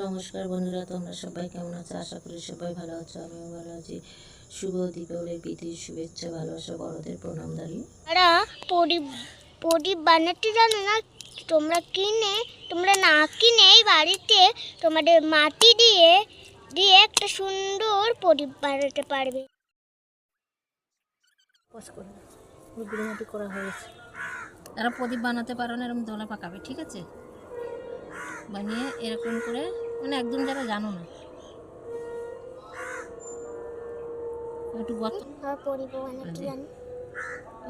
নমস্কার বন্ধুরা তোমরা সবাই কেমন আছো? আশা করি সবাই ভালো আছো আমিও ভালো আছি। শুভ দীপাবলির প্রীতির শুভেচ্ছা ভালোবাসা বড়দের প্রণাম দাঁড়িয়ে তারা প্রদীপ প্রদীপ বানাতে জানো না? তোমরা কিনে তোমরা না কিনে এই বাড়িতে তোমাদের মাটি দিয়ে দিয়ে একটা সুন্দর প্রদীপ বানাতে পারবে। মাটি করা হয়েছে তারা প্রদীপ বানাতে পারো না এরকম দলা পাকাবে ঠিক আছে? বানিয়ে এরকম করে মানে একদম যারা জানো না। একটু গত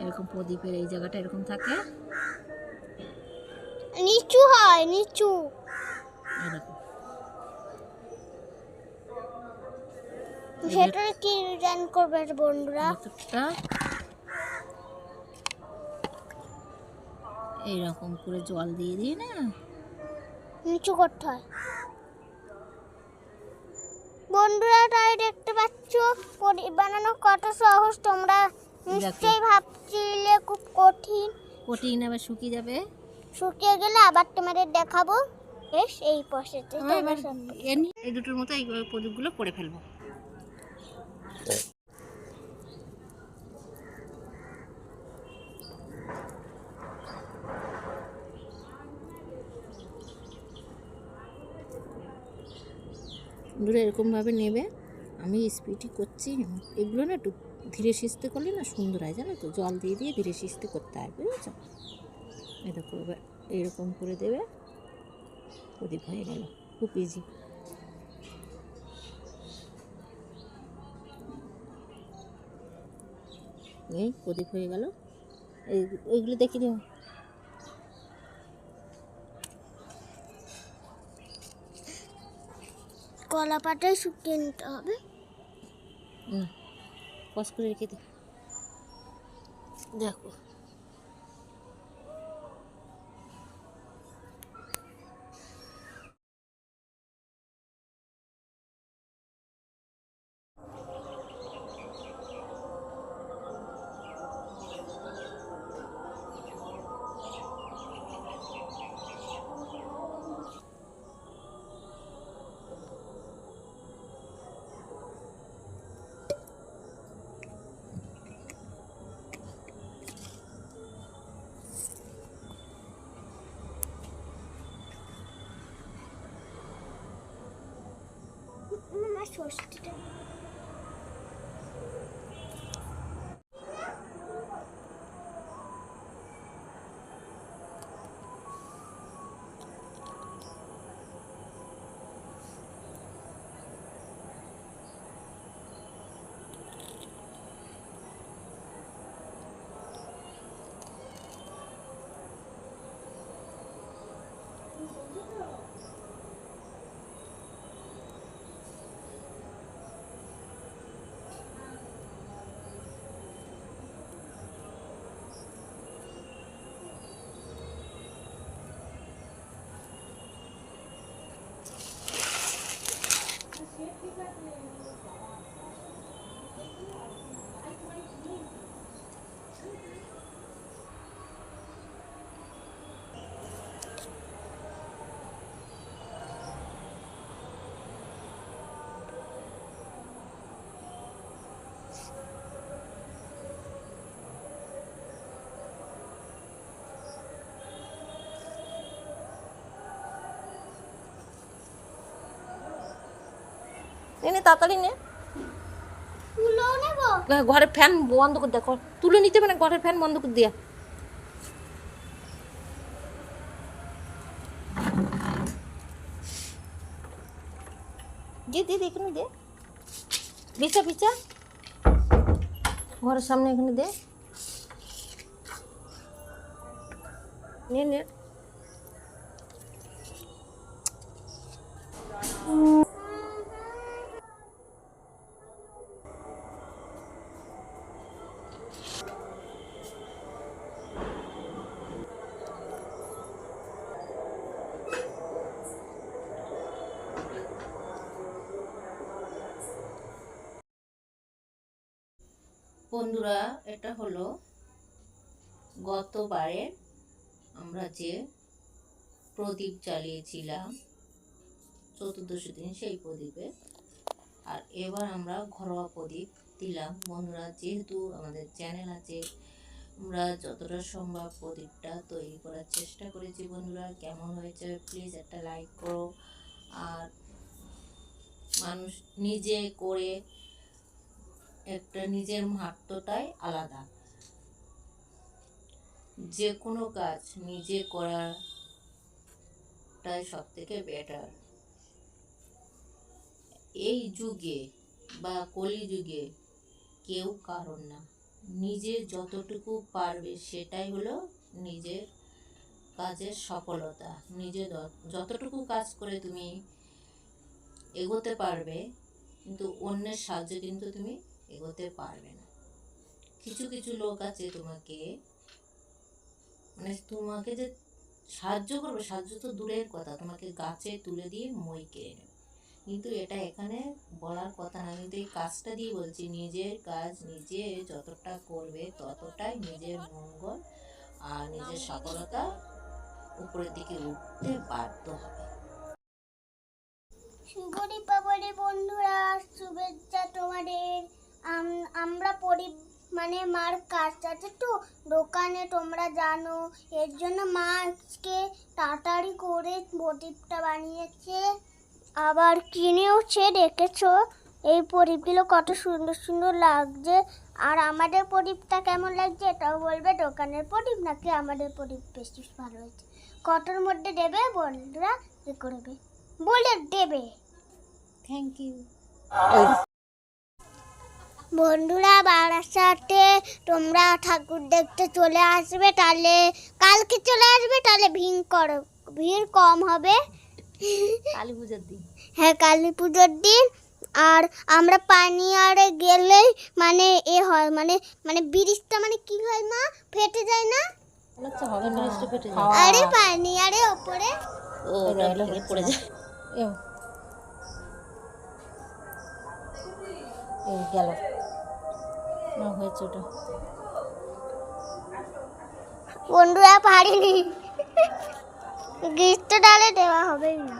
এরকম প্রদীপের এই জায়গাটা এরকম থাকে। নিচু হয় নিচু। এরকম। সেটা কি ডিজাইন করবে বন্ধুরা? এইরকম করে জল দিয়ে দিই না? নিচু করতে হয়। বন্ধুরা তাই দেখতে পাচ্ছ বানানো কত সহজ। তোমরা নিশ্চয়ই ভাবছিলে খুব কঠিন। কঠিন আবার শুকিয়ে যাবে। শুকিয়ে গেলে আবার তোমাদের দেখাবো। বেশ এই পাশেতে এ নিয়ে এই দুটোর মতো এই প্রদীপগুলো করে ফেলব। এগুলো এরকমভাবে নেবে। আমি স্পিডই করছি। এগুলো না একটু ধীরে সিস্তে করলে না সুন্দর হয়, জানো তো? জল দিয়ে দিয়ে ধীরে সিস্তে করতে হয় বুঝেছ? দেখো, এবার করে দেবে। প্রদীপ হয়ে গেল। খুব ইজি এই প্রদীপ হয়ে গেল। এই, এইগুলো দেখে দিও কলা পাতায় শুকিয়ে নিতে হবে। হুম কস করে রেখে দেখো। আমার ষষ্ঠীটা নে নে তাড়াতাড়ি নে। ঘরের ফ্যান বন্ধ করে দেখো তুলে নিতে হবে না ঘরের ফ্যান বন্ধ করে দিয়া। দে দে এখানে দে। বিছা বিছা ঘরের সামনে এখানে দে। নে নে। বন্ধুরা, এটা হলো গতবারে আমরা যে প্রদীপ জ্বালিয়েছিলাম, চতুর্দশী দিন সেই প্রদীপে। আর এবার আমরা ঘরোয়া প্রদীপ দিলাম। বন্ধুরা, যেহেতু আমাদের চ্যানেল আছে, আমরা যতটা সম্ভব প্রদীপটা তৈরি করার চেষ্টা করেছি। বন্ধুরা, কেমন হয়েছে প্লিজ একটা লাইক করো। আর মানুষ নিজে করে একটা নিজের মাহাত্মটাই আলাদা। যে কোনো কাজ নিজে করাটাই সব থেকে বেটার এই যুগে বা কলি যুগে কেউ কারণ না। নিজে যতটুকু পারবে সেটাই হলো নিজের কাজের সফলতা। নিজে যতটুকু কাজ করে তুমি এগোতে পারবে, কিন্তু অন্যের সাহায্যে কিন্তু তুমি এগোতে পারবে না। কিছু কিছু লোক আছে তোমাকে মানে তোমাকে যে সাহায্য করবে, সাহায্য তো দূরের কথা, তোমাকে গাছে তুলে দিয়ে মই কেড়ে নেবে। কিন্তু এটা এখানে বলার কথা না, কিন্তু এই কাজটা দিয়ে বলছি, নিজের কাজ নিজে যতটা করবে ততটাই নিজের মঙ্গল আর নিজের সফলতা উপরের দিকে উঠতে বাধ্য হবে। দীপাবলি বন্ধুরা, শুভেচ্ছা তোমাদের। আমরা পরি মানে মার কাজ আছে তো দোকানে তোমরা জানো এর জন্য মা আজকে তাড়াতাড়ি করে প্রদীপটা বানিয়েছে। আবার কিনেওছে দেখেছ? এই প্রদীপগুলো কত সুন্দর সুন্দর লাগছে। আর আমাদের প্রদীপটা কেমন লাগছে এটাও বলবে দোকানের প্রদীপ নাকি আমাদের প্রদীপ বেশি ভালো হয়েছে? কতর মধ্যে দেবে বন্ধুরা এ করবে বলে দেবে। থ্যাংক ইউ বন্ধুরা বারাসাতে তোমরা ঠাকুর দেখতে চলে আসবে তাহলে কালকে চলে আসবে তাহলে ভিড় করো ভিড় কম হবে। কালী পুজোর দিন। হ্যাঁ কালী পুজোর দিন। আর আমরা পানিয়ারে গেলেই মানে এ হয় মানে মানে ব্রিজটা মানে কি হয় মা? ফেটে যায় না? আচ্ছা হবে না ফেটে আরে পানিয়ারে ওপরে। ও পড়ে যায়। এই গেল। না হয়েছে ওটা। বন্ধুরা পারিনি। গ্রীষ্ম ডালে দেওয়া হবে না।